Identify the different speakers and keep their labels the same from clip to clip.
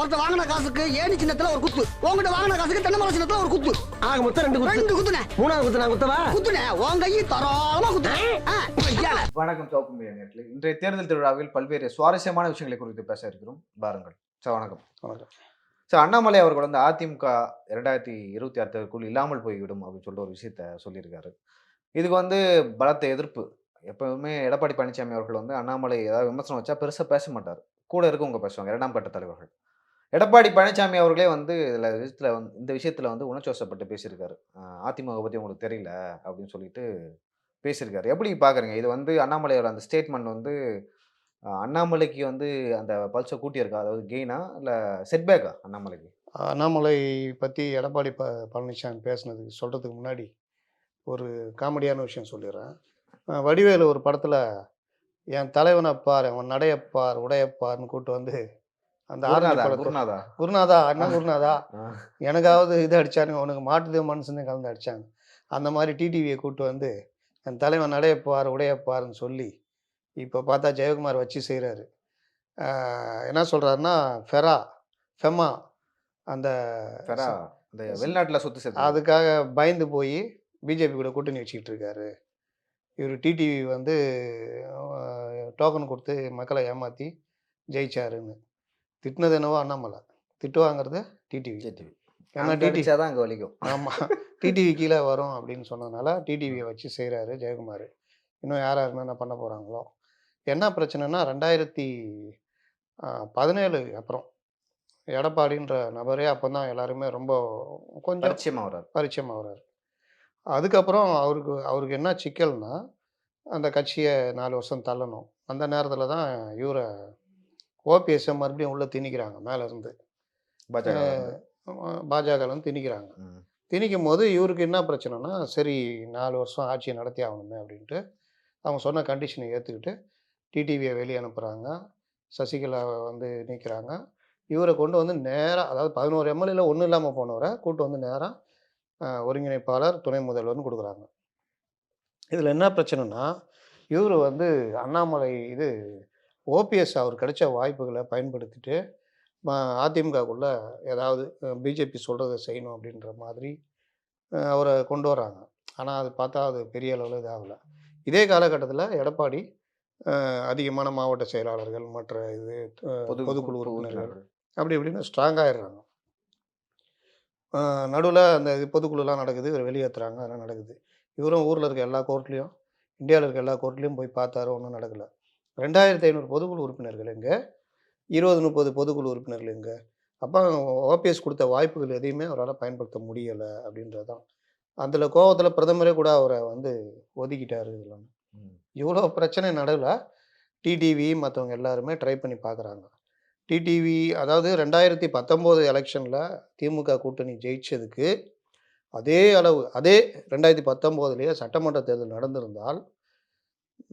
Speaker 1: அவர்கிட்ட வாங்கின காசுக்கு ஏணி சின்னத்துல ஒரு குத்து. உங்ககிட்ட வாங்கின காசுக்கு தென்னை மரம் சின்னத்துல ஒரு குத்து.
Speaker 2: ஆக மொத்தம் ரெண்டு குத்து.
Speaker 1: ரெண்டு குத்துனே
Speaker 2: மூணாவது குத்து நான் குத்தவா?
Speaker 1: குத்துனே உன் கையை தரோளமா குத்துனே ஆ, ஐயால.
Speaker 3: வணக்கம் சோப்பு மீடியா இன்றைய தேர்தல் திருவிழாவில் பல்வேறு சுவாரஸ்யமான விஷயங்களை குறித்து பேச இருக்கிறோம். பாருங்கள் சார் வணக்கம்.
Speaker 2: வணக்கம்.
Speaker 3: சார் அண்ணாமலை அவர்கள் வந்து அதிமுக இரண்டாயிரத்தி இருபத்தி ஆறு தேர்தலுக்குள் இல்லாமல் போய்விடும் அப்படின்னு சொல்லிட்டு ஒரு விஷயத்த சொல்லியிருக்காரு. இதுக்கு வந்து பலத்த எதிர்ப்பு. எப்பவுமே எடப்பாடி பழனிசாமி அவர்கள் வந்து அண்ணாமலை ஏதாவது விமர்சனம் வச்சா பெருசாக பேச மாட்டார். கூட இருக்கவங்க பேசுவாங்க இரண்டாம் கட்ட தலைவர்கள். எடப்பாடி பழனிசாமி அவர்களே வந்து இதில் விஷயத்தில் வந்து இந்த விஷயத்தில் வந்து உணர்ச்சிவசப்பட்டு பேசியிருக்காரு. அதிமுக பற்றி உங்களுக்கு தெரியல அப்படின்னு சொல்லிட்டு பேசியிருக்காரு. எப்படி பார்க்குறீங்க இது வந்து அண்ணாமலையோட அந்த ஸ்டேட்மெண்ட் வந்து அண்ணாமலைக்கு வந்து அந்த பல்ஸை கூட்டியிருக்கா? அதாவது கெயினா இல்லை செட்பேக்கா அண்ணாமலைக்கு?
Speaker 4: அண்ணாமலை பற்றி எடப்பாடி ப பழனிசாமி பேசுனதுக்கு சொல்கிறதுக்கு முன்னாடி ஒரு காமெடியான விஷயம் சொல்லிடுறேன். வடிவேலு ஒரு படத்தில் என் தலைவனை பார் அவன் நடையப்பார் உடையப்பார்னு கூப்பிட்டு வந்து அந்த ஆரஞ்சு
Speaker 3: குருநாதா குருநாதா?
Speaker 4: குருநாதா அண்ணா குருநாதா? எனக்காவது இது அடிச்சானுங்க உனக்கு மாட்டுது மனுஷனே கலந்து அடிச்சாங்க. அந்த மாதிரி டிடிவியை கூட்டு வந்து என் தலைவன் நடையப்பார் உடையப்பார்னு சொல்லி இப்போ பார்த்தா ஜெயக்குமார் வச்சு செய்கிறாரு என்ன சொல்கிறாருன்னா ஃபெரா ஃபெமா அந்த
Speaker 3: ஃபெரா இந்த வெளிநாட்டில் சொத்து சேர்த்து
Speaker 4: அதுக்காக பயந்து போய் பிஜேபி கூட கூட்டணி வச்சுக்கிட்டு இருக்காரு. இவர் டிடிவி வந்து டோக்கன் கொடுத்து மக்களை ஏமாற்றி ஜெயிச்சாருன்னு. திட்டினது என்னவோ அண்ணாமலை. திட்டு வாங்குறது டிடிவி
Speaker 3: ஜேடிவி
Speaker 4: ஏன்னா
Speaker 3: அங்க
Speaker 4: டிடி
Speaker 3: அடிச்சாதான் அங்கே வலிக்கும்.
Speaker 4: ஆமாம் டிடிவி கீழே வரும் அப்படின்னு சொன்னதுனால டிடிவியை வச்சு செய்கிறாரு ஜெயக்குமார். இன்னும் யார் யார் என்ன பண்ண போகிறாங்களோ என்ன பிரச்சனைனா ரெண்டாயிரத்தி பதினேழு அப்புறம் எடப்பாடின்ற நபரே அப்போ தான் எல்லாருமே ரொம்ப கொஞ்சம்
Speaker 3: பரிச்சயமா வராது
Speaker 4: பரிச்சயம் ஆகுறாரு அதுக்கப்புறம் அவருக்கு அவருக்கு என்ன சிக்கல்னா அந்த கட்சியை நாலு வருஷம் தள்ளணும். அந்த நேரத்தில் தான் இவரை ஓபிஎஸ்ஸை மறுபடியும் உள்ளே திணிக்கிறாங்க மேலே இருந்து.
Speaker 3: பாஜக
Speaker 4: பாஜகலேருந்து திணிக்கிறாங்க. திணிக்கும் போது இவருக்கு என்ன பிரச்சனைனா சரி நாலு வருஷம் ஆட்சியை நடத்தி ஆகணுமே அப்படின்ட்டு அவங்க சொன்ன கண்டிஷனை ஏற்றுக்கிட்டு டிடிவியை வெளியே அனுப்புகிறாங்க சசிகலாவை வந்து நீக்கிறாங்க. இவரை கொண்டு வந்து நேராக அதாவது பதினோரு எம்எல்ஏல ஒன்றும் இல்லாமல் போனவரை கூட்டு வந்து நேராக ஒருங்கிணைப்பாளர் துணை முதல்வர்னு கொடுக்குறாங்க. இதில் என்ன பிரச்சனைனா இவர் வந்து அண்ணாமலை இது ஓபிஎஸ் அவர் கிடைச்ச வாய்ப்புகளை பயன்படுத்திட்டு ம- அதிமுகக்குள்ள ஏதாவது பிஜேபி சொல்கிறத செய்யணும் அப்படின்ற மாதிரி அவரை கொண்டு வராங்க. ஆனால் அது பார்த்தா அது பெரிய அளவில் இதாகல இதே காலகட்டத்தில் எடப்பாடி அதிகமான மாவட்ட செயலாளர்கள் மற்ற இது
Speaker 3: பொது
Speaker 4: பொதுக்குழு உறுப்பினர்கள்
Speaker 3: உறுப்பினர்கள்
Speaker 4: அப்படி இப்படின்னு ஸ்ட்ராங்காகிடுறாங்க நடுவில் அந்த இது பொதுக்குழுலாம் நடக்குது இவர் வெளியேற்றுறாங்க அதெல்லாம் நடக்குது. இவரும் ஊரில் இருக்க எல்லா கோர்ட்லேயும் இந்தியாவில் இருக்க எல்லா கோர்ட்லேயும் போய் பார்த்தாரு ஒன்றும் நடக்கலை. ரெண்டாயிரத்தி ஐநூறு பொதுக்குழு உறுப்பினர்கள் எங்கே? இருபது முப்பது பொதுக்குழு உறுப்பினர்கள் எங்கே? அப்போ ஓபிஎஸ் கொடுத்த வாய்ப்புகள் எதையுமே அவரால் பயன்படுத்த முடியலை அப்படின்றது தான் அதில் கோவத்தில் பிரதமரே கூட அவரை வந்து ஒதுக்கிட்டாரு இதெல்லாம்
Speaker 3: ம்.
Speaker 4: இவ்வளோ பிரச்சனை நடுவில் டிடிவி மற்றவங்க எல்லாருமே ட்ரை பண்ணி பார்க்குறாங்க டிடிவி அதாவது ரெண்டாயிரத்தி பத்தொம்போது எலெக்ஷனில் திமுக கூட்டணி ஜெயிச்சதுக்கு அதே அளவு அதே ரெண்டாயிரத்தி பத்தொம்போதுலேயே சட்டமன்ற தேர்தல் நடந்திருந்தால்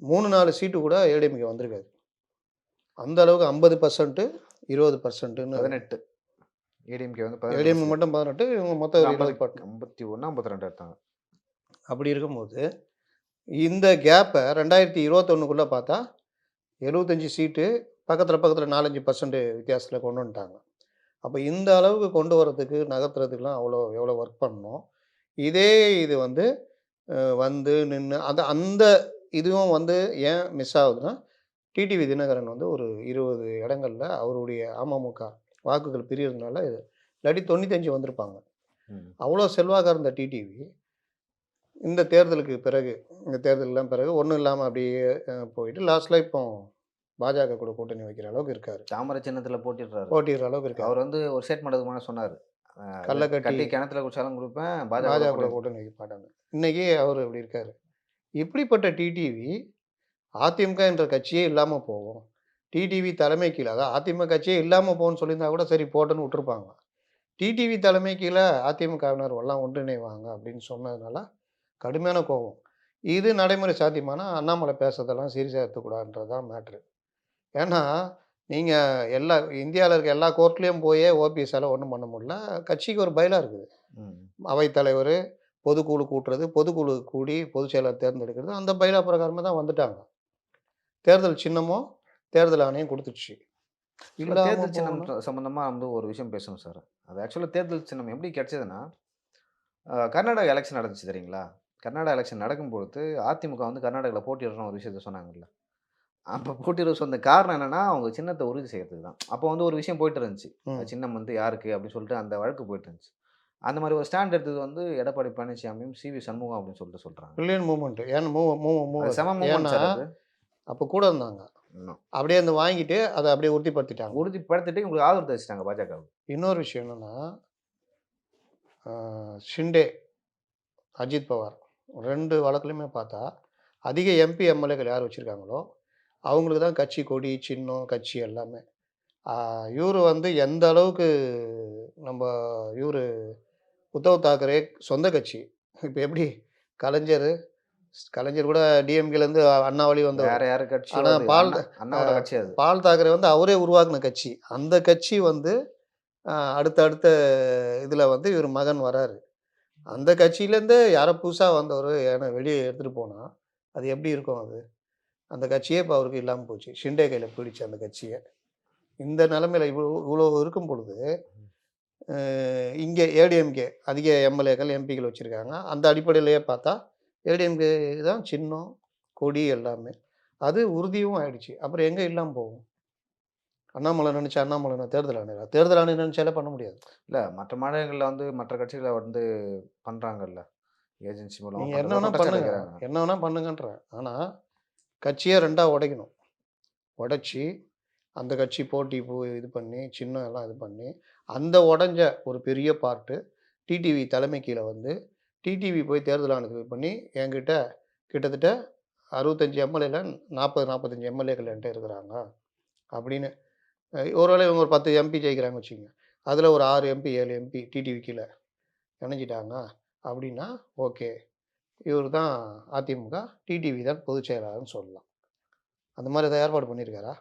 Speaker 4: மூணு நாலு சீட்டு கூட ஏடிஎம்கே வந்திருக்காது. அந்த அளவுக்கு ஐம்பது பர்சன்ட்டு இருபது பர்சன்ட்டுன்னு
Speaker 3: பதினெட்டு. ஏடிஎம்கே வந்து
Speaker 4: ஏடிஎம் மட்டும் பதினெட்டு இவங்க மொத்தம் பட்
Speaker 3: ஐம்பத்தி ஒன்று ஐம்பத்தி ரெண்டு எடுத்தாங்க.
Speaker 4: அப்படி இருக்கும்போது இந்த கேப்பை ரெண்டாயிரத்தி இருபத்தொன்னுக்குள்ளே பார்த்தா எழுபத்தஞ்சி சீட்டு பக்கத்தில் பக்கத்தில் நாலஞ்சு பர்சன்ட் வித்தியாசத்தில் கொண்டு வந்துட்டாங்க. அப்போ இந்த அளவுக்கு கொண்டு வரதுக்கு நகர்த்துறதுக்குலாம் அவ்வளோ எவ்வளோ ஒர்க் பண்ணணும். இதே இது வந்து வந்து நின்று அந்த அந்த இதுவும் வந்து ஏன் மிஸ் ஆகுதுன்னா டிடிவி தினகரன் வந்து ஒரு இருபது இடங்கள்ல அவருடைய அமமுக வாக்குகள் பிரியறதுனால இது இல்லாட்டி தொண்ணூத்தஞ்சு வந்திருப்பாங்க. அவ்வளோ செல்வாக்காக இருந்த டிடிவி இந்த தேர்தலுக்கு பிறகு இந்த தேர்தலெலாம் பிறகு ஒன்றும் இல்லாமல் அப்படியே போயிட்டு லாஸ்ட்டில் இப்போ பாஜக கூட கூட்டணி வைக்கிற அளவுக்கு இருக்காரு.
Speaker 3: தாமரை சின்னத்துல போட்டிடுறாரு.
Speaker 4: போட்டிடுற அளவுக்கு இருக்காரு.
Speaker 3: அவர் வந்து ஒரு ஸ்டேட்மெண்ட் அதுக்கு சொன்னார்.
Speaker 4: கல்லை கட்டி-
Speaker 3: கட்டி கிணத்துல குடிச்சாலும் கொடுப்பேன்
Speaker 4: பாஜக கூட கூட்டணி வைக்க மாட்டாங்க. இன்னைக்கு அவர் இப்படி இருக்காரு. இப்படிப்பட்ட டிடிவி அதிமுக என்ற கட்சியே இல்லாமல் போகும். டிடிவி தலைமை கீழே அதாவது அதிமுக கட்சியே இல்லாமல் போகும்னு சொல்லியிருந்தா கூட சரி போட்டுன்னு விட்டுருப்பாங்க. டிடிவி தலைமை கீழே அதிமுகவினர் எல்லாம் ஒன்றிணைவாங்க அப்படின்னு சொன்னதுனால கடுமையான கோபம். இது நடைமுறை சாத்தியமான அண்ணாமலை பேசுறதெல்லாம் சீரியஸாக எடுத்துக்கூடாதுன்றது தான் மேட்ரு. ஏன்னா நீங்கள் எல்லா இந்தியாவில் இருக்க எல்லா கோர்ட்லேயும் போயே ஓபிஎஸ்ஸால் ஒன்றும் பண்ண முடியல. கட்சிக்கு ஒரு பயிலாக இருக்குது. அவைத்தலைவர் பொதுக்குழு கூட்டுறது பொதுக்குழு கூடி பொதுச் செயலர் தேர்ந்தெடுக்கிறது. அந்த பைலா பிரகாரமாக தான் வந்துட்டாங்க. தேர்தல் சின்னமும் தேர்தல் ஆணையம் கொடுத்துச்சு.
Speaker 3: இல்ல, தேர்தல் சின்னம் ச- சம்பந்தமா வந்து ஒரு விஷயம் பேசணும் சார் அது ஆக்சுவலாக தேர்தல் சின்னம் எப்படி கிடைச்சதுன்னா கர்நாடகா எலெக்ஷன் நடந்துச்சு தெரியுங்களா? கர்நாடகா எலெக்ஷன் நடக்கும்பொழுது அதிமுக வந்து கர்நாடகாவில் போட்டியிடுறோம் ஒரு விஷயத்த சொன்னாங்கல்ல. அப்போ போட்டியிட சொன்ன காரணம் என்னன்னா அவங்க சின்னத்தை உறுதி செய்யறதுக்கு தான். அப்போ வந்து ஒரு விஷயம் போயிட்டு இருந்துச்சு. சின்னம் வந்து யாருக்கு அப்படின்னு சொல்லிட்டு அந்த வழக்கு போயிட்டு இருந்துச்சு. அந்த மாதிரி ஒரு ஸ்டாண்ட் எடுத்தது வந்து எடப்பாடி பழனிசாமியும் சி வி சண்முகம் அப்படின்னு சொல்லிட்டு சொல்றாங்க.
Speaker 4: பில்லியன் மூவ்மெண்ட் ஏன்னா மூவ் மூவ் மூவ்
Speaker 3: செம அது.
Speaker 4: அப்போ கூட இருந்தாங்க. அப்படியே அந்த வாங்கிட்டு அதை அப்படியே உறுதிப்படுத்திட்டாங்க.
Speaker 3: உறுதிப்படுத்திட்டு உங்களுக்கு ஆதரவு தெரிவிச்சிட்டாங்க பாஜக
Speaker 4: இன்னொரு விஷயம் என்னன்னா ஷிண்டே அஜித் பவார் ரெண்டு வழக்குலையுமே பார்த்தா அதிக எம்பி எம்எல்ஏக்கள் யார் வச்சுருக்காங்களோ அவங்களுக்கு தான் கட்சி கொடி சின்னம் கட்சி எல்லாமே. இவர் வந்து எந்த அளவுக்கு நம்ம இவர் உத்தவ் தாக்கரே சொந்த கட்சி. இப்போ எப்படி கலைஞர் கலைஞர் கூட டிஎம்கேலேருந்து அண்ணா வழி வந்த
Speaker 3: வேற யாரு கட்சி
Speaker 4: ஆனா பால்
Speaker 3: அண்ணாவோட கட்சி அது.
Speaker 4: பால் தாக்கரே வந்து அவரே உருவாக்குன கட்சி. அந்த கட்சி வந்து அடுத்த அடுத்த இதில் வந்து இவர் மகன் வராரு. அந்த கட்சியிலேருந்து யாரோ புதுசாக வந்தவர் ஏன்னா வெளியே எடுத்துகிட்டு போனால் அது எப்படி இருக்கும் அது? அந்த கட்சியே இப்போ அவருக்கு இல்லாமல் போச்சு. ஷிண்டே கையில் போயிடுச்சு அந்த கட்சியை. இந்த நிலமையில இவ்வளோ இவ்வளோ இருக்கும் பொழுது இங்கே ஏடிஎம்கே அதிக எம்எல்ஏக்கள் எம்பிக்கள் வச்சுருக்காங்க. அந்த அடிப்படையிலேயே பார்த்தா ஏடிஎம்கே தான் சின்னம் கொடி எல்லாமே. அது உறுதியும் ஆயிடுச்சு. அப்புறம் எங்கே இல்லாமல் போகும்? அண்ணாமலை நினச்சா அண்ணாமலை தேர்தல் ஆணையரா? தேர்தல் ஆணையர் நினச்சாலே பண்ண முடியாது.
Speaker 3: இல்ல மற்ற மாநிலங்கள்ல வந்து மற்ற கட்சிகளை வந்து பண்றாங்கல்ல. ஏஜென்சி மூலமா
Speaker 4: நீங்கள் என்ன வேணால் பண்ணுங்க. என்ன வேணால் பண்ணுங்கன்றேன். ஆனால் கட்சியை ரெண்டாக உடைக்கணும். உடைச்சி அந்த கட்சி போட்டி போ இது பண்ணி சின்னம் எல்லாம் இது பண்ணி அந்த உடஞ்ச ஒரு பெரிய பார்ட்டு டிடிவி தலைமை கீழே வந்து டிடிவி போய் தேர்தல் ஆணையத்துக்கு இது பண்ணி என்கிட்ட கிட்டத்தட்ட அறுபத்தஞ்சி எம்எல்ஏல நாற்பது நாற்பத்தஞ்சு எம்எல்ஏக்கள் என்கிட்ட இருக்கிறாங்க. அப்படின்னு ஒருவேளை இவங்க ஒரு பத்து எம்பி ஜெயிக்கிறாங்க வச்சுங்க அதில் ஒரு ஆறு எம்பி ஏழு எம்பி டிடிவி கீழே இணைஞ்சிட்டாங்க. அப்படின்னா ஓகே. இவர் தான் அதிமுக டிடிவி தான் பொதுச் செயலாளர்னு சொல்லலாம். அந்த மாதிரி ஏதாவது ஏற்பாடு பண்ணியிருக்காரா?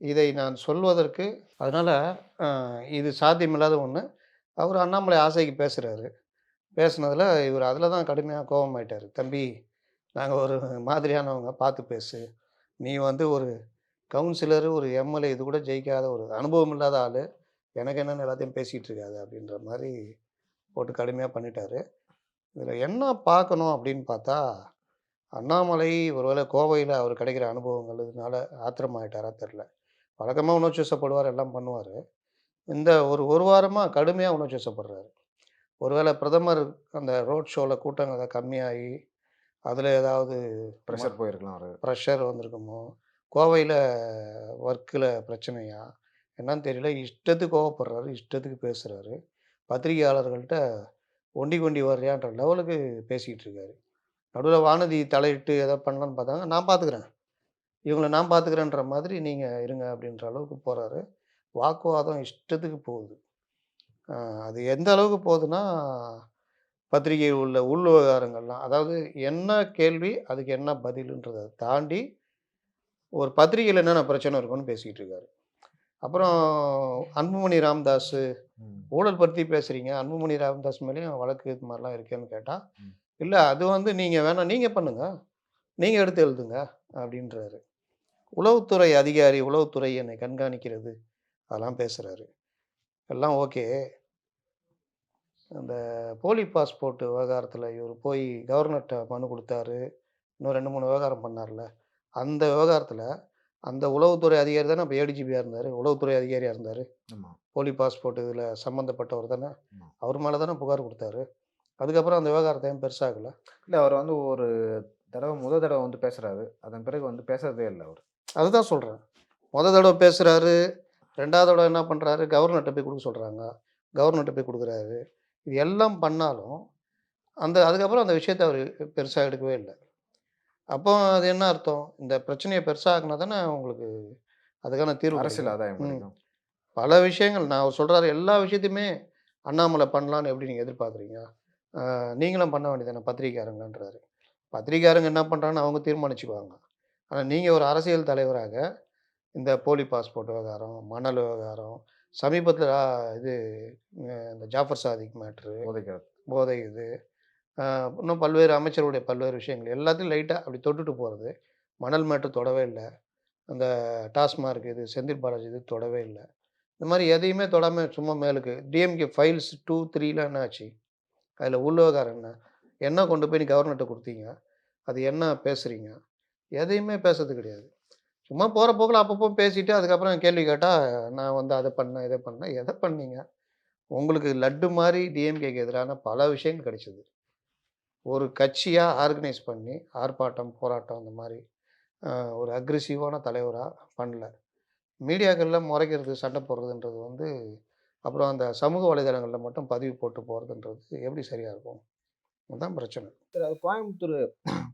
Speaker 4: இதை நான் சொல்வதற்கு அதனால் இது சாத்தியமில்லாத ஒன்று அவர் அண்ணாமலை ஆசைக்கு பேசுகிறாரு பேசுனதில் இவர் அதில் தான் கடுமையாக கோபமாயிட்டார். தம்பி நாங்கள் ஒரு மாதிரியானவங்க பார்த்து பேசு. நீ வந்து ஒரு கவுன்சிலர் ஒரு எம்எல்ஏ இது கூட ஜெயிக்காத ஒரு அனுபவம் இல்லாத ஆள். எனக்கு என்னென்னு எல்லாத்தையும் பேசிகிட்டு இருக்காது அப்படின்ற மாதிரி போட்டு கடுமையாக பண்ணிட்டாரு. இதில் என்ன பார்க்கணும் அப்படின்னு பார்த்தா அண்ணாமலை ஒருவேளை கோவையில் அவர் கிடைக்கிற அனுபவங்கள் இதனால் ஆத்திரமாயிட்டாரா தெரில வழக்கமாக உணர்ச்சி வசப்படுவார் எல்லாம் பண்ணுவார். இந்த ஒரு ஒரு வாரமாக கடுமையாக உணர்ச்சி வசப்படுறாரு ஒருவேளை பிரதமர் அந்த ரோட் ஷோவில் கூட்டங்கள் ஏதாவது கம்மியாகி அதில் ஏதாவது
Speaker 3: ப்ரெஷர் போயிருக்கலாம் அவரு.
Speaker 4: ப்ரெஷர் வந்திருக்குமோ கோவையில் ஒர்க்கில் பிரச்சனையா என்னன்னு தெரியல. இஷ்டத்துக்கு கோவப்படுறாரு இஷ்டத்துக்கு பேசுகிறாரு பத்திரிகையாளர்கள்ட்ட ஒண்டி கொண்டி வர்றியான்ற லெவலுக்கு பேசிக்கிட்டு இருக்காரு. நடுவில் வானதி தலையிட்டு எதை பண்ணலான்னு பார்த்தாங்க. நான் பார்த்துக்கிறேன். இவங்களை நான் பார்த்துக்கிறேன்ற மாதிரி நீங்கள் இருங்க அப்படின்ற அளவுக்கு போகிறாரு வாக்குவாதம் இஷ்டத்துக்கு போகுது அது எந்த அளவுக்கு போகுதுன்னா பத்திரிகை உள்ள உள் விவகாரங்கள்லாம் அதாவது என்ன கேள்வி அதுக்கு என்ன பதிலுன்றதை தாண்டி ஒரு பத்திரிகையில் என்னென்ன பிரச்சனை இருக்குன்னு பேசிக்கிட்டு இருக்காரு அப்புறம் அன்புமணி ராமதாஸ். ஊழல் பற்றி பேசுகிறீங்க அன்புமணி ராமதாஸ் மேலேயும் வழக்கு இது மாதிரிலாம் இருக்கேன்னு கேட்டால். இல்லை அது வந்து நீங்கள் வேணாம் நீங்கள் பண்ணுங்க நீங்கள் எடுத்து எழுதுங்க அப்படின்றாரு உளவுத்துறை அதிகாரி உளவுத்துறை என்னை கண்காணிக்கிறது. அதெல்லாம் பேசுகிறாரு எல்லாம் ஓகே. அந்த போலி பாஸ்போர்ட் விவகாரத்தில் இவர் போய் கவர்னர்கிட்ட மனு கொடுத்தாரு. இன்னும் ரெண்டு மூணு விவகாரம் பண்ணார்ல. அந்த விவகாரத்தில் அந்த உளவுத்துறை அதிகாரி தானே இப்போ ஏடிஜிபியாக இருந்தார். உளவுத்துறை அதிகாரியாக இருந்தார். போலி பாஸ்போர்ட் இதில் சம்மந்தப்பட்டவர் தானே. அவர் மேலே தானே புகார் கொடுத்தாரு. அதுக்கப்புறம் அந்த விவகாரத்தை ஏன் பெருசாகல?
Speaker 3: இல்ல அவர் வந்து ஒரு தடவை முதல் தடவை வந்து பேசுறாரு. அதன் பிறகு வந்து பேசுறதே இல்லை அவர்.
Speaker 4: அதுதான் சொல்கிறேன் முத தடவை பேசுகிறாரு ரெண்டாவது தடவை என்ன பண்ணுறாரு கவர்னர்கிட்ட போய் கொடுக்க சொல்கிறாங்க கவர்னர்கிட்ட போய் கொடுக்குறாரு. இது எல்லாம் பண்ணாலும் அந்த அதுக்கப்புறம் அந்த விஷயத்தை அவர் பெருசாக எடுக்கவே இல்லை. அப்போ அது என்ன அர்த்தம்? இந்த பிரச்சனையை பெருசாகினா தானே உங்களுக்கு அதுக்கான தீர்வு
Speaker 3: அரசியல். ஆதாயம்
Speaker 4: பல விஷயங்கள் நான் அவர் சொல்கிறாரு எல்லா விஷயத்தையுமே அண்ணாமலை பண்ணலான்னு எப்படி நீங்கள் எதிர்பார்க்குறீங்க? நீங்களும் பண்ண வேண்டியதானே பத்திரிக்கையாரங்கன்றாரு. பத்திரிக்கையாரங்க என்ன பண்ணுறான்னு அவங்க தீர்மானிச்சுக்குவாங்க. ஆனால் நீங்கள் ஒரு அரசியல் தலைவராக இந்த போலி பாஸ்போர்ட் விவகாரம் மணல் விவகாரம் சமீபத்தில் இது இந்த ஜாஃபர் சாதிக் மேட்ரு
Speaker 3: போதைக்கிறது
Speaker 4: போதை இது இன்னும் பல்வேறு அமைச்சருடைய பல்வேறு விஷயங்கள் எல்லாத்தையும் லைட்டாக அப்படி தொட்டுட்டு போகிறது மணல் மேட்டு தொடவே இல்லை. அந்த டாஸ்மார்க் இது செந்தில் பாலாஜி இது தொடவே இல்லை. இந்த மாதிரி எதையுமே தொடாமல் சும்மா மேலுக்கு டிஎம்கே ஃபைல்ஸ் டூ த்ரீலாம் என்ன ஆச்சு? அதில் உள்விவகாரம் என்ன? என்ன கொண்டு போய் நீ கவர்னர்கிட்ட கொடுத்தீங்க? அது என்ன பேசுகிறீங்க எதையுமே பேசுறது கிடையாது. சும்மா போகிற போக்கில் அப்பப்போ பேசிட்டு அதுக்கப்புறம் கேள்வி கேட்டால் நான் வந்து அதை பண்ணேன் இதை பண்ணேன் எதை பண்ணீங்க? உங்களுக்கு லட்டு மாதிரி டிஎம்கேக்கு எதிரான பல விஷயங்கள் கிடைச்சிது. ஒரு கட்சியாக ஆர்கனைஸ் பண்ணி ஆர்ப்பாட்டம் போராட்டம் அந்த மாதிரி ஒரு அக்ரெசிவான தலைவராக பண்ணல. மீடியாக்களில் முறைக்கிறது சண்டை போடுறதுன்றது வந்து அப்புறம் அந்த சமூக வலைதளங்களில் மட்டும் பதிவு போட்டு போகிறதுன்றது எப்படி சரியாக இருக்கும்? அதுதான் பிரச்சனை.
Speaker 3: சார் அது கோயம்புத்தூர்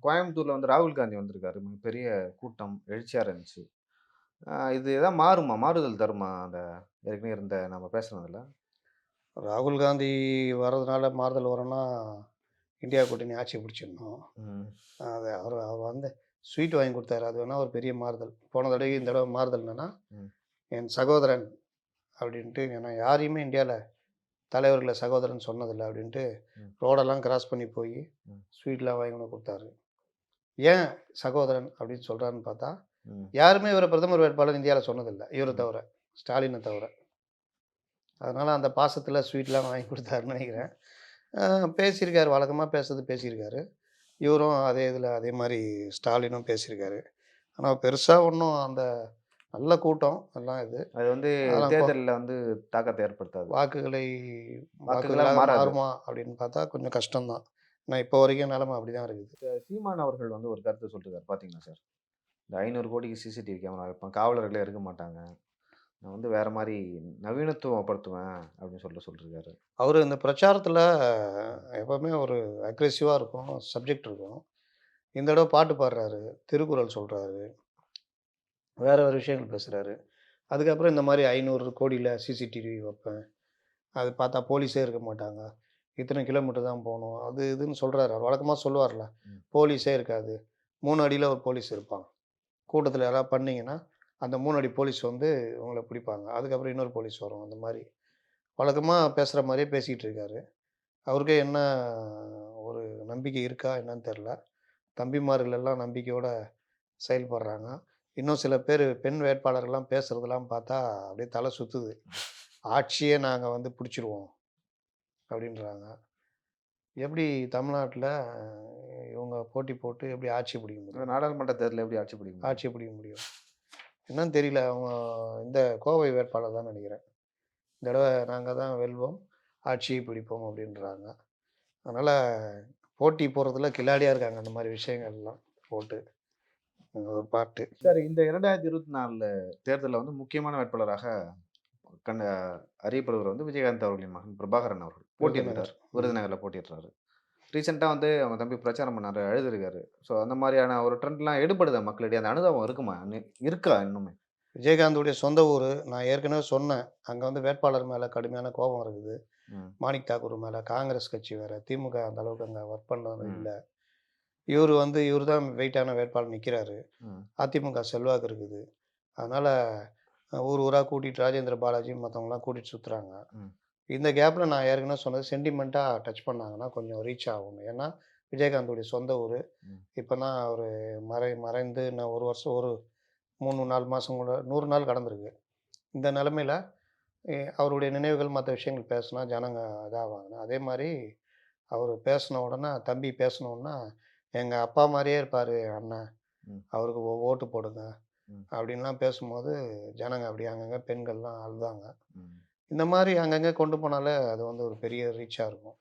Speaker 3: கோயம்புத்தூர்ல வந்து ராகுல் காந்தி வந்திருக்காரு. பெரிய கூட்டம் எழுச்சியா இருந்துச்சு. இது எதாவது மாறுமா? மாறுதல் தருமா? அந்த ஏற்கனவே இருந்த நம்ம பேசுனதுல.
Speaker 4: ராகுல் காந்தி வர்றதுனால மாறுதல் வரும்னா இந்தியா கூட்டணி ஆட்சி பிடிச்சிடணும். அது அவர் அவர் வந்து ஸ்வீட் வாங்கி கொடுத்தாரு. அது வேணால் ஒரு பெரிய மாறுதல். போன தடவை இந்த தடவை மாறுதல் என்னன்னா. என் சகோதரன் அப்படின்ட்டு ஏன்னா யாரையுமே இந்தியாவில் தலைவர்களை சகோதரன் சொன்னதில்லை அப்படின்ட்டு. ரோடெல்லாம் கிராஸ் பண்ணி போய். ஸ்வீட்லாம் வாங்கி கொண்டு கொடுத்தாரு. ஏன் சகோதரன் அப்படின்னு சொல்கிறாருன்னு பார்த்தா. யாருமே இவரை பிரதமர் வேட்பாளர் இந்தியாவில் சொன்னதில்லை. இவரை தவிர ஸ்டாலினை தவிர. அதனால் அந்த பாசத்தில் ஸ்வீட்லாம் வாங்கி கொடுத்தாருன்னு நினைக்கிறேன். பேசியிருக்காரு வழக்கமாக பேசுறது பேசியிருக்காரு. இவரும் அதே இதில் அதே மாதிரி ஸ்டாலினும் பேசியிருக்காரு. ஆனால் பெருசாக ஒன்றும் அந்த நல்ல கூட்டம் எல்லாம் இது.
Speaker 3: அது வந்து தேர்தலில் வந்து தாக்கத்தை ஏற்படுத்தாது.
Speaker 4: வாக்குகளை
Speaker 3: வாக்குகளாக.
Speaker 4: மாறுமா அப்படின்னு பார்த்தா கொஞ்சம் கஷ்டம்தான். நான் இப்போ வரைக்கும் நிலமை அப்படி தான் இருக்குது
Speaker 3: சீமான் அவர்கள் வந்து ஒரு கருத்து சொல்லிருக்காரு. பார்த்தீங்களா சார்? இந்த ஐநூறு கோடிக்கு சிசிடிவி கேமரா வைப்பேன் காவலர்களே இருக்க மாட்டாங்க. நான் வந்து வேற மாதிரி நவீனத்துவப்படுத்துவேன் அப்படின்னு சொல்லிட்டு சொல்லிருக்காரு.
Speaker 4: அவர் இந்த பிரச்சாரத்தில் எப்போவுமே ஒரு அக்ரெசிவாக இருக்கும் சப்ஜெக்ட் இருக்கும். இந்த தடவை பாட்டு பாடுறாரு திருக்குறள் சொல்கிறாரு வேற வேறு விஷயங்கள் பேசுகிறாரு அதுக்கப்புறம் இந்த மாதிரி ஐநூறு கோடியில் சிசிடிவி வைப்பேன். அது பார்த்தா போலீஸே இருக்க மாட்டாங்க. இத்தனை கிலோமீட்டர் தான் போகணும். அது இதுன்னு சொல்கிறாரு அவர் வழக்கமாக சொல்லுவார்ல. போலீஸே இருக்காது. மூணு அடியில் ஒரு போலீஸ் இருப்பான் கூட்டத்தில் யாராவது பண்ணீங்கன்னா அந்த மூணு அடி போலீஸ் வந்து உங்களை பிடிப்பாங்க. அதுக்கப்புறம் இன்னொரு போலீஸ் வரும். அந்த மாதிரி வழக்கமாக பேசுகிற மாதிரியே பேசிகிட்டு இருக்காரு. அவருக்கே என்ன ஒரு நம்பிக்கை இருக்கா? என்னன்னு தெரில தம்பிமார்கள் எல்லாம் நம்பிக்கையோட செயல்படுறாங்க. இன்னும் சில பேர் பெண் வேட்பாளர்கள்லாம் பேசுகிறதெல்லாம் பார்த்தா அப்படியே தலை சுற்றுது ஆட்சியே நாங்கள் வந்து பிடிச்சிருவோம் அப்படின்றாங்க. எப்படி தமிழ்நாட்டில் இவங்க போட்டி போட்டு எப்படி ஆட்சி பிடிக்க முடியும்?
Speaker 3: நாடாளுமன்ற தேர்தலில் எப்படி ஆட்சி பிடிக்கும்
Speaker 4: ஆட்சியை பிடிக்க முடியும். என்னன்னு தெரியல. அவங்க இந்த கோவை வேட்பாளர் தான் நினைக்கிறேன். இந்த தடவை நாங்கள் தான் வெல்வோம் ஆட்சியை பிடிப்போம் அப்படின்றாங்க. அதனால் போட்டி போடுறதுல கில்லாடியாக இருக்காங்க அந்த மாதிரி விஷயங்கள்லாம் போட்டு. ஒரு பாட்டு.
Speaker 3: சார் இந்த இரண்டாயிரத்தி இருபத்தி நாலு தேர்தலில் வந்து முக்கியமான வேட்பாளராக கண்ட அறியப்படுவர் வந்து விஜயகாந்த் அவர்களின் மகன் பிரபாகரன் அவர்கள் போட்டியிடுறார். விருதுநகரில் போட்டியிடுறாரு. ரீசெண்டாக வந்து அவங்க தம்பி பிரச்சாரம் பண்ணாரு அழுதுருக்காரு. ஸோ அந்த மாதிரியான ஒரு ட்ரெண்ட்லாம் எடுபடுதா மக்களிடையே? அந்த அனுதாபம் இருக்குமா? இருக்கா இன்னுமே?
Speaker 4: விஜயகாந்துடைய சொந்த ஊர் நான் ஏற்கனவே சொன்னேன். அங்கே வந்து வேட்பாளர் மேலே கடுமையான கோபம் இருக்குது. மாணிக் தாக்கூர் மேலே காங்கிரஸ் கட்சி வேற திமுக அந்த அளவுக்கு அங்கே ஒர்க் பண்ணது. இல்லை. இவர் வந்து இவர் தான் வெயிட்டான வேட்பாளர் நிற்கிறாரு. அதிமுக செல்வாக்கு இருக்குது. அதனால் ஊர் ஊராக கூட்டிகிட்டு ராஜேந்திர பாலாஜி மற்றவங்களாம் கூட்டிகிட்டு சுற்றுறாங்க. இந்த கேப்பில் நான் ஏற்கனவே சொன்னது சென்டிமெண்ட்டாக டச் பண்ணாங்கன்னா கொஞ்சம் ரீச் ஆகும். ஏன்னா விஜயகாந்தோடைய சொந்த ஊர். இப்போ தான் அவர் மறை மறைந்து நான் ஒரு வருஷம் ஒரு மூணு நாலு மாதம் கூட நூறு நாள் கடந்திருக்கு. இந்த நிலமையில் அவருடைய நினைவுகள் மற்ற விஷயங்கள் பேசினா ஜனங்க இதாவாங்க. அதே மாதிரி அவர் பேசின உடனே தம்பி பேசின உடனே எங்கள் அப்பா மாதிரியே இருப்பார் அண்ணன். அவருக்கு ஓ- ஓட்டு போடுங்க. அப்படின்லாம் பேசும்போது ஜனங்க அப்படி அங்கங்கே பெண்கள்லாம் அழுதாங்க. இந்த மாதிரி அங்கங்கே கொண்டு போனாலே அது வந்து ஒரு பெரிய ரீச்சாக இருக்கும்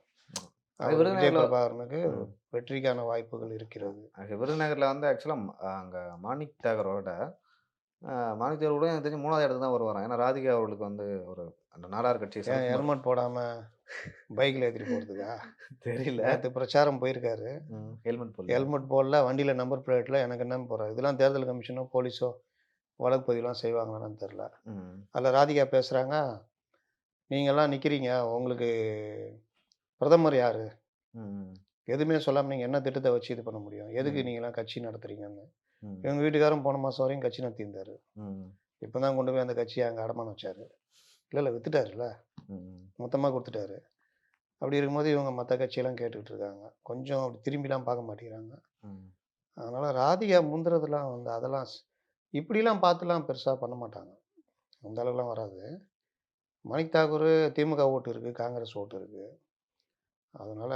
Speaker 3: அது
Speaker 4: அவர் விஜய்
Speaker 3: விருதுநகர்ல-
Speaker 4: பிரபாகரனுக்கு
Speaker 3: ம்.
Speaker 4: வெற்றிக்கான வாய்ப்புகள் இருக்கிறது
Speaker 3: விருதுநகரில் வந்து ஆக்சுவலாக அங்கே மாணிக் தாகரோட மாணிக் தாகரோட எனக்கு தெரிஞ்சு மூணாவது இடத்துக்கு தான் வருவாராம் ஏன்னா ராதிகா அவர்களுக்கு வந்து ஒரு அந்த நாடார் கட்சி
Speaker 4: ஏன் ஹெல்மெட் போடாமல் பைக்கில் ஏற்றிட்டு போகிறதுக்கா
Speaker 3: தெரியல
Speaker 4: நேற்று பிரச்சாரம் போயிருக்காரு
Speaker 3: ஹெல்மெட் போடல
Speaker 4: ஹெல்மெட் போடல வண்டியில் நம்பர் பிளேட்டில் எனக்கு என்ன போகிறார் இதெல்லாம் தேர்தல் கமிஷனோ போலீஸோ வழக்கு பதிவுலாம் செய்வாங்களான்னு தெரில. அதில் ராதிகா பேசுகிறாங்க நீங்கள்லாம் நிற்கிறீங்க உங்களுக்கு பிரதமர் யார். எதுவுமே சொல்லாமல் நீங்கள் என்ன திட்டத்தை வச்சு இது பண்ண முடியும் எதுக்கு. நீங்களாம் கட்சி நடத்துறீங்கன்னு. இவங்க வீட்டுக்காரரும் போன மாதம் வரையும் கட்சி நடத்தியிருந்தார். இப்போ தான் கொண்டு போய் அந்த கட்சியை அங்கே அடமானம் வச்சார். இல்லை இல்லை வித்துட்டாருல்ல. மொத்தமாக கொடுத்துட்டாரு. அப்படி இருக்கும்போது இவங்க மற்ற கட்சியெல்லாம் கேட்டுக்கிட்டு இருக்காங்க. கொஞ்சம் அப்படி திரும்பிலாம் பார்க்க மாட்டேங்கிறாங்க. அதனால் ராதிகா முந்துறதுலாம் வந்து அதெல்லாம் இப்படிலாம் பார்த்துலாம் பெருசாக பண்ண மாட்டாங்க. அந்த அளவுக்குலாம் வராது. மணிக் தாக்கூர் திமுக ஓட்டு இருக்குது காங்கிரஸ் ஓட்டு இருக்குது அதனால்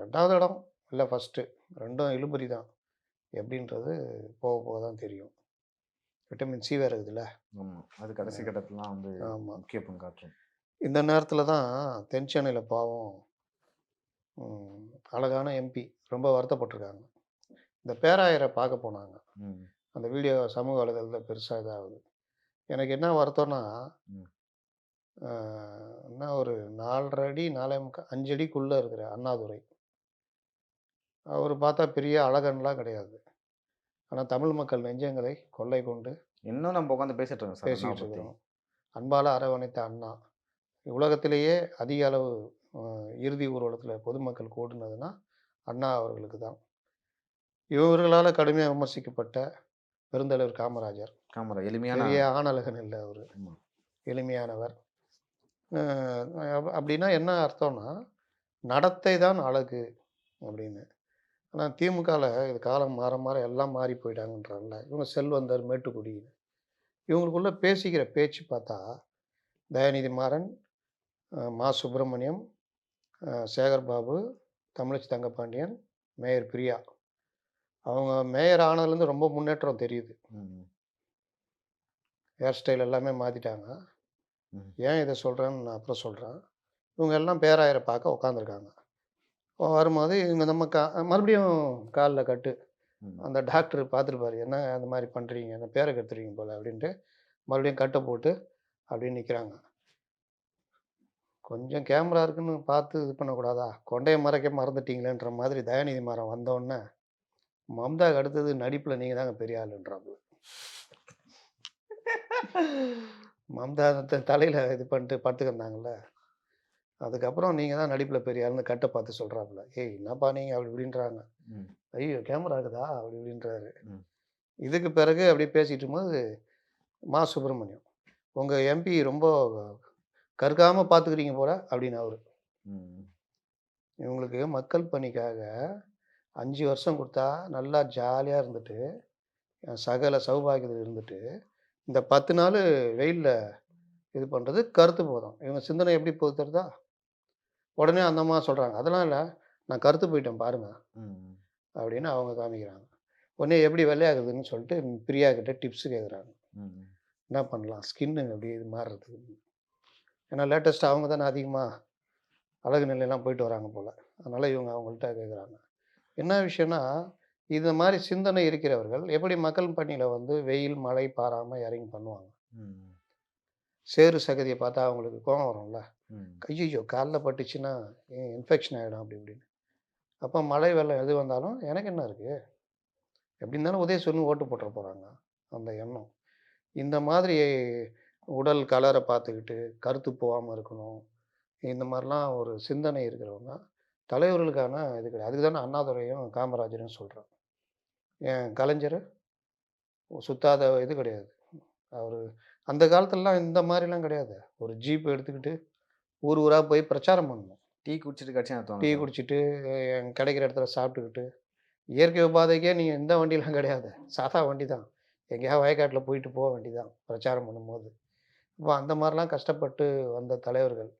Speaker 4: ரெண்டாவது இடம் இல்லை ஃபஸ்ட்டு ரெண்டும் இழுபறி தான். எப்படின்றது போக போக தான் தெரியும். விட்டமின் சி வேறு இருக்குதுல்ல?
Speaker 3: ஆமா. அது கடைசி கட்டத்துலாம் வந்து
Speaker 4: ஆமாம்
Speaker 3: முக்கிய பங்காற்றும்
Speaker 4: இந்த நேரத்தில் தான் தென் சென்னையில் பாவம் அழகான எம்பி ரொம்ப வருத்தப்பட்டிருக்காங்க. இந்த பேராயரை பார்க்க போனாங்க. அந்த வீடியோ சமூக வலைதளத்தில் பெருசாக இதாகுது. எனக்கு என்ன வருத்தம்னா என்ன ஒரு நாலரை அடி நாலே முக்கா அஞ்சு அடிக்குள்ளே இருக்கிற அண்ணாதுரை. அவர் பார்த்தா பெரிய அழகன்லாம் கிடையாது. ஆனால் தமிழ் மக்கள் நெஞ்சங்களை கொள்ளை கொண்டு
Speaker 3: இன்னும் நம்ம உட்காந்து பேசிட்டு இருக்கோம்
Speaker 4: பேசிகிட்டு. இருக்கிறோம். அன்பால் அரவணைத்த அண்ணா. உலகத்திலேயே அதிக அளவு இறுதி ஊர்வலத்தில் பொதுமக்கள் கூடுனதுன்னா அண்ணா அவர்களுக்கு தான். இவர்களால் கடுமையாக விமர்சிக்கப்பட்ட பெருந்தலைவர் காமராஜர்.
Speaker 3: காமரா எளிமையான
Speaker 4: பெரிய ஆணழகன் இல்லை அவர். எளிமையானவர். அப்படின்னா என்ன அர்த்தம்னா நடத்தை தான் அழகு அப்படின்னு. ஆனால் திமுகவில் இது காலம் மாற மாற எல்லாம் மாறி போயிட்டாங்கன்றாங்கல்ல இவங்க செல்வந்தர் மேட்டுக்குடி. இவங்களுக்குள்ள பேசிக்கிற பேச்சு பார்த்தா தயாநிதி மாறன் மா. சுப்பிரமணியம் அஹ், சேகர் பாபு தமிழச்சி தங்கப்பாண்டியன் மேயர் பிரியா. அவங்க மேயர் ஆனதுலேருந்து ரொம்ப முன்னேற்றம் தெரியுது. ஹேர் ஸ்டைல் எல்லாமே மாற்றிட்டாங்க. ஏன் இதை சொல்கிறேன்னு நான் அப்புறம் சொல்கிறேன் இவங்க எல்லாம் பேராயரை பார்க்க உட்காந்துருக்காங்க வரும்போது இவங்க நம்ம கா மறுபடியும் காலில் கட்டு. அந்த டாக்டர் பார்த்துருப்பாரு என்ன அந்த மாதிரி பண்ணுறீங்க அந்த பேரை கெடுத்துறீங்க போல் அப்படின்ட்டு மறுபடியும் கட்டை போட்டு அப்படியே நிற்கிறாங்க கொஞ்சம் கேமரா இருக்குன்னு பார்த்து இது பண்ணக்கூடாதா? கொண்டையை மறைக்க மறந்துட்டீங்களேன்ற மாதிரி தயாநிதி மாறன் வந்தோடனே மம்தாக்கு அடுத்தது நடிப்பில் நீங்கள் தாங்க பெரிய ஆளுன்றாப்புல. மம்தா தலையில் இது பண்ணிட்டு படுத்துக்கிருந்தாங்கல்ல அதுக்கப்புறம் நீங்கள் தான் நடிப்பில் பெரிய ஆளுன்னு கட்டை பார்த்து சொல்கிறாப்புல ஏய் என்னப்பா நீங்கள் அப்படி இப்படின்றாங்க. ஐயோ கேமரா இருக்குதா? அப்படி இப்படின்றாரு. இதுக்கு பிறகு அப்படியே பேசிட்டு இருக்கும்போது மா சுப்பிரமணியம் உங்கள் எம்பி ரொம்ப கருக்காமல் பார்த்துக்கிறீங்க போல அப்படின்னு அவர். இவங்களுக்கு மக்கள் பணிக்காக அஞ்சு வருஷம் கொடுத்தா நல்லா ஜாலியாக இருந்துட்டு சகல சௌபாகியத்தில் இருந்துட்டு இந்த பத்து நாள் வெயிலில் இது பண்ணுறது கருத்து போதும். இவங்க சிந்தனை எப்படி போகுது தெரியுதா? உடனே அந்த அம்மா சொல்கிறாங்க அதெல்லாம் இல்லை நான் கருத்து போயிட்டேன் பாருங்க.
Speaker 3: ம்.
Speaker 4: அப்படின்னு அவங்க காமிக்கிறாங்க. உடனே எப்படி வெள்ளையாகுதுன்னு சொல்லிட்டு பிரியா கிட்ட டிப்ஸ் கேட்குறாங்க. என்ன பண்ணலாம்? ஸ்கின்னு அப்படி இது மாறுறதுக்கு ஏன்னா லேட்டஸ்ட்டாக அவங்க தானே அதிகமாக அழகு நிலையெல்லாம் போயிட்டு வராங்க போல். அதனால் இவங்க அவங்கள்ட்ட கேட்குறாங்க என்ன விஷயம்னா இந்த மாதிரி சிந்தனை இருக்கிறவர்கள் எப்படி மக்கள் பணியில் வந்து வெயில் மழை பாராமல் இறங்கி பண்ணுவாங்க. சேறு சகதியை பார்த்தா அவங்களுக்கு கோபம் வரும்ல. ஐயோ காலில் பட்டுச்சுன்னா இன்ஃபெக்ஷன் ஆகிடும் அப்படி இப்படின்னு. அப்போ மழை வெள்ளம் எது வந்தாலும் எனக்கு என்ன இருக்குது எப்படி இருந்தாலும் உதய சொல்லி ஓட்டு போட்டுற போகிறாங்க அந்த எண்ணம். இந்த மாதிரி உடல் கலரை பார்த்துக்கிட்டு கருத்து போகாமல் இருக்கணும். இந்த மாதிரிலாம் ஒரு சிந்தனை இருக்கிறவங்க தலைவர்களுக்கான இது கிடையாது. அதுக்கு தானே அண்ணாதுரையும் காமராஜரும் சொல்கிறேன் ஏன் கலைஞர்? சுத்தாத இது கிடையாது. அவர் அந்த காலத்துலலாம் இந்த மாதிரிலாம் கிடையாது. ஒரு ஜீப் எடுத்துக்கிட்டு ஊர் ஊராக போய் பிரச்சாரம் பண்ணணும்.
Speaker 3: டீ குடிச்சிட்டு கட்சி
Speaker 4: டீ. குடிச்சிட்டு கிடைக்கிற இடத்துல சாப்பிட்டுக்கிட்டு இயற்கை உபாதைக்கே நீங்கள் எந்த வண்டிலாம் கிடையாது. சாதா வண்டி தான் எங்கேயாவது வயக்காட்டில் போயிட்டு போக வேண்டி தான் பிரச்சாரம் பண்ணும்போது. இப்போ அந்த மாதிரிலாம் கஷ்டப்பட்டு வந்த தலைவர்கள்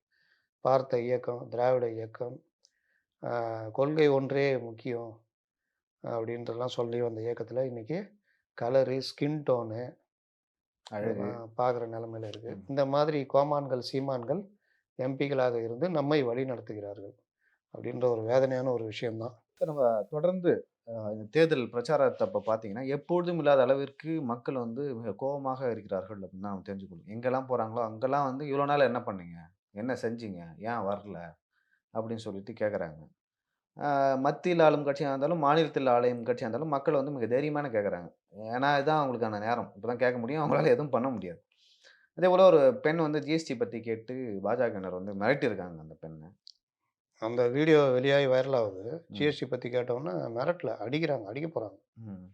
Speaker 4: பார்த்த இயக்கம் திராவிட இயக்கம் கொள்கை ஒன்றே முக்கியம் அப்படின்றலாம் சொல்லி வந்த இயக்கத்தில் இன்றைக்கி கலரு ஸ்கின் டோனு பார்க்குற நிலமையில இருக்குது. இந்த மாதிரி கோமான்கள் சீமான்கள் எம்பிக்களாக இருந்து நம்மை வழி நடத்துகிறார்கள் அப்படின்ற ஒரு வேதனையான ஒரு விஷயம்தான்.
Speaker 3: நம்ம தொடர்ந்து தேர்தல் பிரச்சாரத்தை அப்போ பார்த்தீங்கன்னா எப்பொழுதும் இல்லாத அளவிற்கு மக்கள் வந்து மிக கோபமாக இருக்கிறார்கள் அப்படின்னு நாம் தெரிஞ்சுக்கணும். எங்கெல்லாம் போகிறாங்களோ அங்கெல்லாம் வந்து இவ்வளோ நாள் என்ன பண்ணீங்க? என்ன செஞ்சீங்க? ஏன் வரல? அப்படின்னு சொல்லிட்டு கேட்குறாங்க மத்தியில் ஆளும் கட்சியாக இருந்தாலும் மாநிலத்தில் ஆளும் கட்சியாக இருந்தாலும் மக்கள் வந்து மிக தைரியமான கேட்குறாங்க. ஏன்னா இதுதான் அவங்களுக்கான நேரம். இப்போ தான் கேட்க முடியும். அவங்களால எதுவும் பண்ண முடியாது. அதே போல் ஒரு பெண் வந்து ஜிஎஸ்டி பற்றி கேட்டு பாஜகவினர் வந்து மிரட்டியிருக்காங்க அந்த பெண்ணை.
Speaker 4: அந்த வீடியோ வெளியாகி வைரல் ஆகுது. ஜிஎஸ்டி பற்றி கேட்டோன்னே மிரட்டல. அடிக்கிறாங்க. அடிக்க போகிறாங்க
Speaker 3: ம்.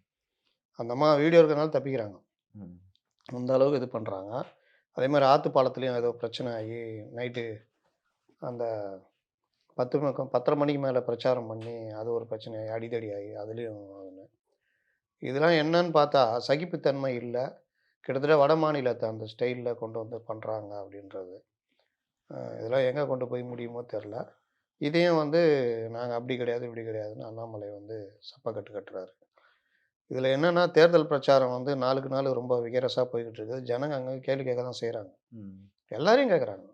Speaker 4: அந்த அம்மா வீடியோ இருக்கிறனால தப்பிக்கிறாங்க.
Speaker 3: ம்.
Speaker 4: அந்த அளவுக்கு இது பண்ணுறாங்க அதே மாதிரி ஆற்றுப்பாலத்துலேயும் ஏதோ பிரச்சனை ஆகி நைட்டு அந்த பத்து பத்தரை மணிக்கு மேலே பிரச்சாரம் பண்ணி அது ஒரு பிரச்சனை அடிதடி ஆகி அதுலேயும் இதெல்லாம் என்னன்னு பார்த்தா சகிப்புத்தன்மை இல்லை. கிட்டத்தட்ட வட மாநிலத்தை அந்த ஸ்டைலில் கொண்டு வந்து பண்ணுறாங்க அப்படின்றது. இதெல்லாம் எங்கே கொண்டு போய் முடியுமோ தெரில. இதையும் வந்து நாங்கள் அப்படி கிடையாது இப்படி கிடையாதுன்னு அண்ணாமலை வந்து சப்பக்கட்டு கட்டுறாரு. இதில் என்னென்னா தேர்தல் பிரச்சாரம் வந்து நாளுக்கு நாள் ரொம்ப விகரஸாக போய்கிட்டு இருக்குது. ஜனங்க அங்கே கேள்வி கேட்க தான் செய்கிறாங்க. எல்லாரையும் கேட்குறாங்க.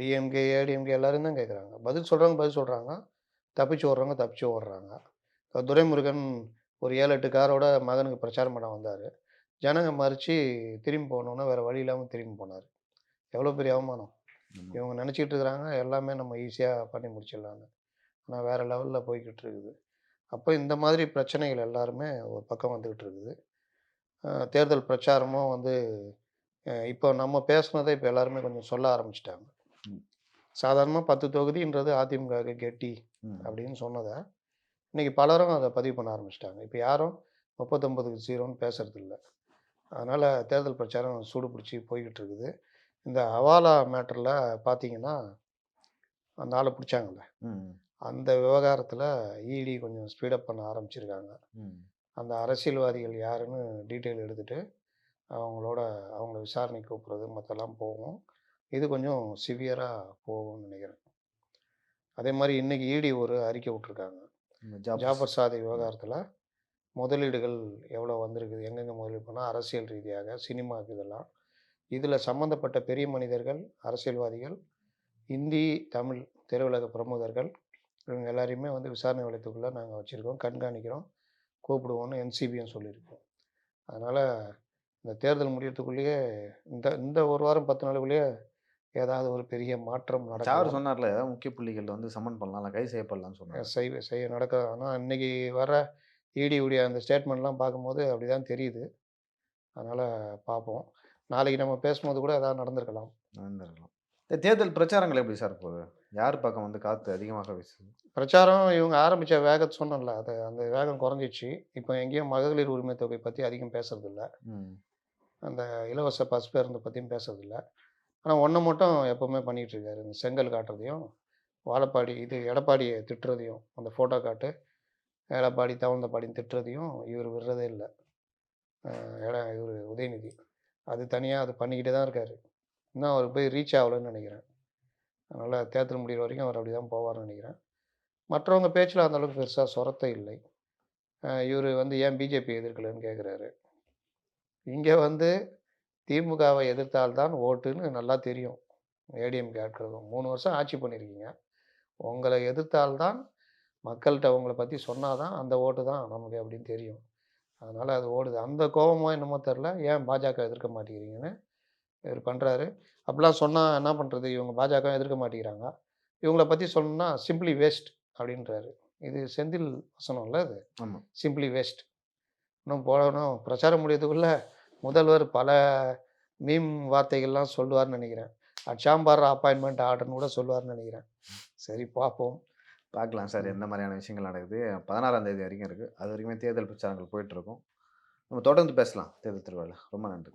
Speaker 4: டிஎம்கே ஏடிஎம்கே எல்லாரும் தான் கேட்குறாங்க. பதில் சொல்கிறவங்க பதில் சொல்கிறாங்க தப்பிச்சு ஓடுறவங்க தப்பிச்சு ஓடுறாங்க. துரைமுருகன் ஒரு ஏழு எட்டு காரோட மகனுக்கு பிரச்சாரம் பண்ண வந்தார். ஜனங்க மறித்து திரும்பி போகணுன்னா வேறு வழி இல்லாமல் திரும்பி போனார். எவ்வளோ பெரிய அவமானம். இவங்க நினச்சிட்டு இருக்கிறாங்க எல்லாமே நம்ம ஈஸியாக பண்ணி முடிச்சிடலான்னு ஆனால் வேறு லெவலில் போய்கிட்டு இருக்குது. அப்போ இந்த மாதிரி பிரச்சனைகள் எல்லாருமே ஒரு பக்கம் வந்துக்கிட்டு இருக்குது. தேர்தல் பிரச்சாரமும் வந்து இப்போ நம்ம பேசுனதை இப்போ எல்லாருமே கொஞ்சம் சொல்ல ஆரம்பிச்சிட்டாங்க. சாதாரணமாக பத்து தொகுதின்றது அதிமுக கெட்டி. அப்படின்னு சொன்னதை இன்னைக்கு பலரும் அதை பதிவு பண்ண ஆரம்பிச்சிட்டாங்க இப்போ யாரும் முப்பத்தொம்பதுக்கு ஜீரோன்னு பேசுறது இல்லை அதனால் தேர்தல் பிரச்சாரம் சூடு பிடிச்சி போய்கிட்டு இருக்குது இந்த ஹவாலா மேட்டரில் பார்த்தீங்கன்னா அந்த ஆளை பிடிச்சாங்கல்ல. அந்த விவகாரத்தில் இடி கொஞ்சம் ஸ்பீடப் பண்ண ஆரம்பிச்சிருக்காங்க. அந்த அரசியல்வாதிகள் யாருன்னு டீட்டெயில் எடுத்துட்டு அவங்களோட அவங்கள விசாரணைக்கு கூப்பிட்றது மற்றெல்லாம் போகும் இது கொஞ்சம் சிவியராக போகும்னு நினைக்கிறேன். அதே மாதிரி இன்னைக்கு இடி ஒரு அறிக்கை விட்ருக்காங்க
Speaker 3: இந்த ஜாபர்
Speaker 4: சாதி விவகாரத்தில் முதலீடுகள் எவ்வளோ வந்திருக்குது எங்கெங்கே முதலீடு பண்ணால் அரசியல் ரீதியாக சினிமாவுக்கு இதெல்லாம். இதில் சம்மந்தப்பட்ட பெரிய மனிதர்கள் அரசியல்வாதிகள் இந்தி தமிழ் திரையுலக பிரமுகர்கள் இவங்க எல்லாரையுமே வந்து விசாரணை வளையத்துக்குள்ளே நாங்கள் வச்சுருக்கோம் கண்காணிக்கிறோம் கூப்பிடுவோம்னு என்சிபியும் சொல்லியிருக்கோம். அதனால் இந்த தேர்தல் முடியறதுக்குள்ளேயே இந்த இந்த ஒரு வாரம் பத்து நாளுக்குள்ளேயே ஏதாவது ஒரு பெரிய மாற்றம் நடக்கும்
Speaker 3: சொன்னார்ல ஏதாவது முக்கிய புள்ளிகள் வந்து சம்மன் பண்ணலாம் கைது செய்யப்படலாம்னு சொன்னார்.
Speaker 4: செய்ய செய்ய நடக்க ஆனால் இன்னைக்கு வர இடி உடைய அந்த ஸ்டேட்மெண்ட்லாம் பார்க்கும்போது அப்படி தான் தெரியுது. அதனால் பார்ப்போம். நாளைக்கு நம்ம பேசும்போது கூட ஏதாவது நடந்திருக்கலாம்.
Speaker 3: நடந்திருக்கலாம். இந்த தேர்தல் பிரச்சாரங்கள் எப்படி சார் போகுது? யார் பக்கம் வந்து காற்று அதிகமாக வீசுது?
Speaker 4: பிரச்சாரம் இவங்க ஆரம்பித்த வேகத்தை சொன்னோம்ல அது அந்த வேகம் குறைஞ்சிச்சு. இப்போ எங்கேயும் மகளிர் உரிமை தொகை பற்றி அதிகம் பேசுறதில்ல. அந்த இலவச பஸ் பேருந்து பற்றியும் பேசுறதில்ல. ஆனால் ஒன்று மட்டும் எப்போவுமே பண்ணிகிட்டு இருக்காரு. இந்த செங்கல் காட்டுறதையும் வாழப்பாடி இது எடப்பாடியை திட்டுறதையும் அந்த ஃபோட்டோ காட்டு எடப்பாடி தகுந்தபாடின்னு திட்டுறதையும் இவர் விடுறதே இல்லை. எட இவர் உதயநிதி. அது தனியாக அது பண்ணிக்கிட்டே தான் இருக்கார். இன்னும் அவர் போய் ரீச் ஆகலைன்னு நினைக்கிறேன். அதனால் தேர்தல் முடிகிற வரைக்கும் அவர் அப்படி தான் போவார்னு நினைக்கிறேன். மற்றவங்க பேச்சில் அந்தளவுக்கு பெருசாக சொரத்தை இல்லை. இவர் வந்து ஏன் பிஜேபி எதிர்க்கலன்னு கேட்குறாரு இங்கே வந்து திமுகவை எதிர்த்தால்தான் ஓட்டுன்னு நல்லா தெரியும். ஏடிஎம் கேட்கறதும் மூணு வருஷம் ஆட்சி பண்ணியிருக்கீங்க உங்களை எதிர்த்தால்தான் மக்கள்கிட்ட உங்களை பற்றி சொன்னாதான் அந்த ஓட்டு தான் நமக்கு அப்படின்னு தெரியும். அதனால் அது ஓடுது. அந்த கோபமோ என்னமோ தெரில ஏன் பாஜக எதிர்க்க மாட்டேங்கிறீங்கன்னு இவர் பண்ணுறாரு அப்படிலாம் சொன்னால் என்ன பண்ணுறது இவங்க பாஜக எதிர்க்க மாட்டேங்கிறாங்க. இவங்கள பற்றி சொன்னா சிம்பிளி வேஸ்ட் அப்படின்றாரு. இது செந்தில் வசனம் இல்லை அது. சிம்பிளி வேஸ்ட் இன்னும் போகணும் பிரச்சாரம் முடியறதுக்குள்ள முதல்வர் பல மீம் வார்த்தைகள்லாம் சொல்லுவார்னு நினைக்கிறேன். அச்சாம்பார் அப்பாயின்மெண்ட் ஆர்டர்னு கூட சொல்லுவார்னு நினைக்கிறேன். சரி பார்ப்போம்.
Speaker 3: பார்க்கலாம் சார். எந்த மாதிரியான விஷயங்கள் நடக்குது? பதினாறாம் தேதி வரைக்கும் இருக்கு. அது வரைக்குமே தேர்தல் பிரச்சாரங்கள் போயிட்டு இருக்கும். நம்ம தொடர்ந்து பேசலாம். தேர்தல் திருவிழா ரொம்ப நன்றி.